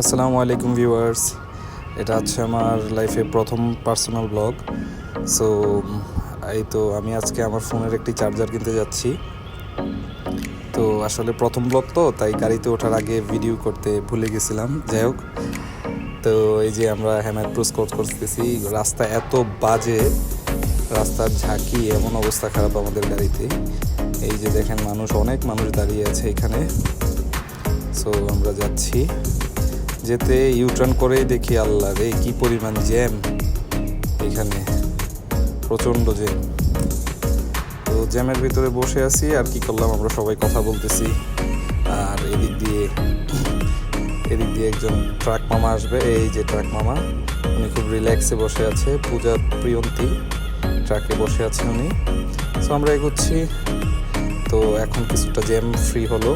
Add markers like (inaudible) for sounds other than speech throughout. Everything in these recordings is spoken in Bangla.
আসসালামু আলাইকুম ভিউয়ার্স। এটা হচ্ছে আমার লাইফে প্রথম পার্সোনাল ব্লগ সো এই তো আমি আজকে আমার ফোনের একটি চার্জার কিনতে যাচ্ছি। তো আসলে প্রথম ব্লগ তো, তাই গাড়িতে ওঠার আগে ভিডিও করতে ভুলে গেছিলাম। যাই হোক, তো এই যে আমরা হ্যামার প্রুস করতেছি, রাস্তা এত বাজে, রাস্তার ঝাঁকি, এমন অবস্থা খারাপ আমাদের গাড়িতে। এই যে দেখেন মানুষ, অনেক মানুষ দাঁড়িয়ে আছে এখানে। সো আমরা যাচ্ছি। যেতে ইউটার্ন করেই দেখি আল্লাহ রে, কি পরিমাণ জ্যাম এখানে, প্রচণ্ড জ্যাম তো জ্যামের ভিতরে বসে আছি, আর কি করলাম, আমরা সবাই কথা বলতেছি। আর এদিক দিয়ে এদিক দিয়ে একজন ট্রাক মামা আসবে, এই যে ট্রাক মামা, উনি খুব রিল্যাক্সে বসে আছে, পূজা প্রিয়ন্তী ট্রাকে বসে আছে উনি। সো আমরা এগোচ্ছি। তো এখন কিছুটা জ্যাম ফ্রি হলো।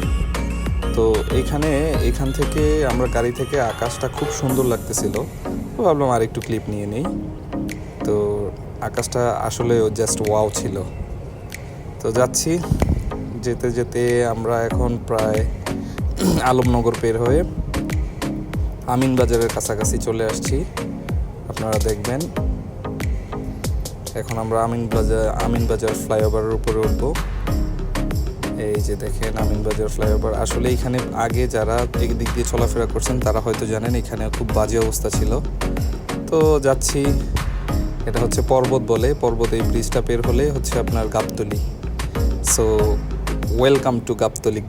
তো এইখানে এখান থেকে আমরা গাড়ি থেকে আকাশটা খুব সুন্দর লাগতেছিল। তো ভাবলাম আর একটু ক্লিপ নিয়ে নিই। তো আকাশটা আসলে জাস্ট ওয়াও ছিল। তো যাচ্ছি। যেতে যেতে আমরা এখন প্রায় (clears throat) আলমনগর পের হয়ে আমিন বাজারের কাছাকাছি চলে আসছি। আপনারা দেখবেন। এখন আমরা আমিন বাজার আমিন বাজার ফ্লাইওভারের উপরে উঠবো। এই যে দেখেন আমিনবাজার ফ্লাইওভার। আসলে এখানে আগে যারা দিক দিয়ে চলাফেরা করছেন, তারা হয়তো জানেন এখানে খুব বাজে অবস্থা ছিল। তো যাচ্ছি, এটা হচ্ছে পর্বত বলে। পর্বত এই ব্রিজটা পের হলে হচ্ছে আপনার Gabtali. So welcome to Gabtali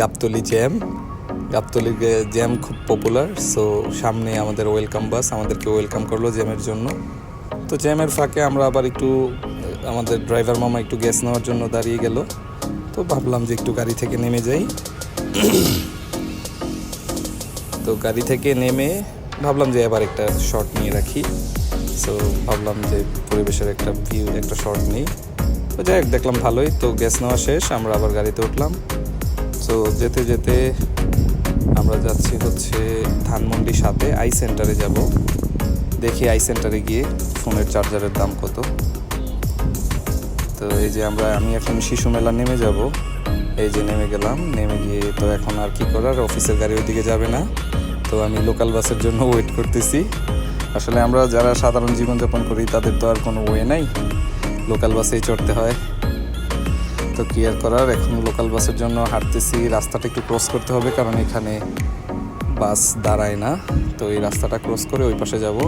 Gabtali jam Gabtali jam খুব পপুলার সো সামনে আমাদের ওয়েলকাম বাস আমাদেরকে ওয়েলকাম করল জ্যামের জন্য। তো জ্যামের ফাঁকে আমরা আবার একটু, আমাদের ড্রাইভার মামা একটু গ্যাস নেওয়ার জন্য দাঁড়িয়ে গেল। তো ভাবলাম যে একটু গাড়ি থেকে নেমে যাই। তো গাড়ি থেকে নেমে ভাবলাম যে এবার একটা শর্ট নিয়ে রাখি। সো ভাবলাম যে পরিবেশের একটা ভিউ একটা শর্ট নিই। তো যাই হোক, দেখলাম ভালোই। তো গ্যাস নেওয়া শেষ, আমরা আবার গাড়িতে উঠলাম। তো যেতে যেতে আমরা যাচ্ছি হচ্ছে ধানমন্ডির সাথে আই সেন্টারে যাব। দেখি আই সেন্টারে গিয়ে ফোনের চার্জারের দাম কত। তো এই যে আমরা, আমি এখন শিশু মেলা নেমে যাব। এই যে নেমে গেলাম, নেমে গিয়ে তো এখন আর কি করার? অফিসের গাড়ি ওইদিকে যাবে না। তো আমি লোকাল বাসের জন্য ওয়েট করতেছি। আসলে আমরা যারা সাধারণ জীবনযাপন করি, তাদের তো আর কোনো ওয়ে নাই। লোকাল বাসেই চড়তে হয়। তো কি আর করার? এখন লোকাল বাসের জন্য হাঁটতেছি। রাস্তাটা একটু ক্রস করতে হবে, কারণ এখানে বাস দাঁড়ায় না। তো এই রাস্তাটা ক্রস করে ওই পাশে যাব।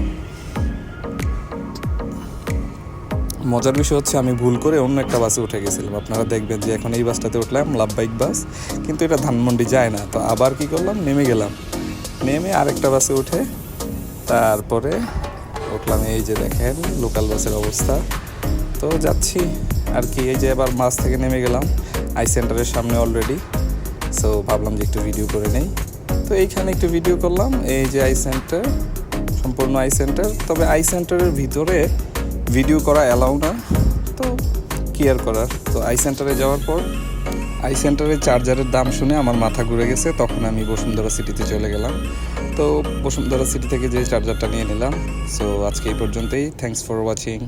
মজার বিষয় হচ্ছে আমি ভুল করে অন্য একটা বাসে উঠে গেছিলাম। আপনারা দেখবেন যে এখন এই বাসটাতে উঠলাম, লাভ বাইক বাস, কিন্তু এটা ধানমন্ডি যায় না। তো আবার কি করলাম? নেমে গেলাম। নেমে আরেকটা বাসে উঠে তারপরে উঠলাম এই যে দেখেন লোকাল বাসের অবস্থা। তো যাচ্ছি আর কি, এই যে এবার বাস থেকে নেমে গেলাম, আই সেন্টারের সামনে অলরেডি সো ভাবলাম যে একটু ভিডিও করে নেই। তো এইখানে একটু ভিডিও করলাম, এই যে আই সেন্টার, সম্পূর্ণ আই সেন্টার। তবে আই সেন্টারের ভিতরে ভিডিও করা অ্যালাউ না, তো কেয়ার করার। তো আই সেন্টারে যাওয়ার পর আই সেন্টারে চার্জারের দাম শুনে আমার মাথা ঘুরে গেছে, তখন আমি বসুন্ধরা সিটিতে চলে গেলাম। তো বসুন্ধরা সিটি থেকে যে চার্জারটা নিয়ে নিলাম সো আজকে এই পর্যন্তই থ্যাংকস ফর ওয়াচিং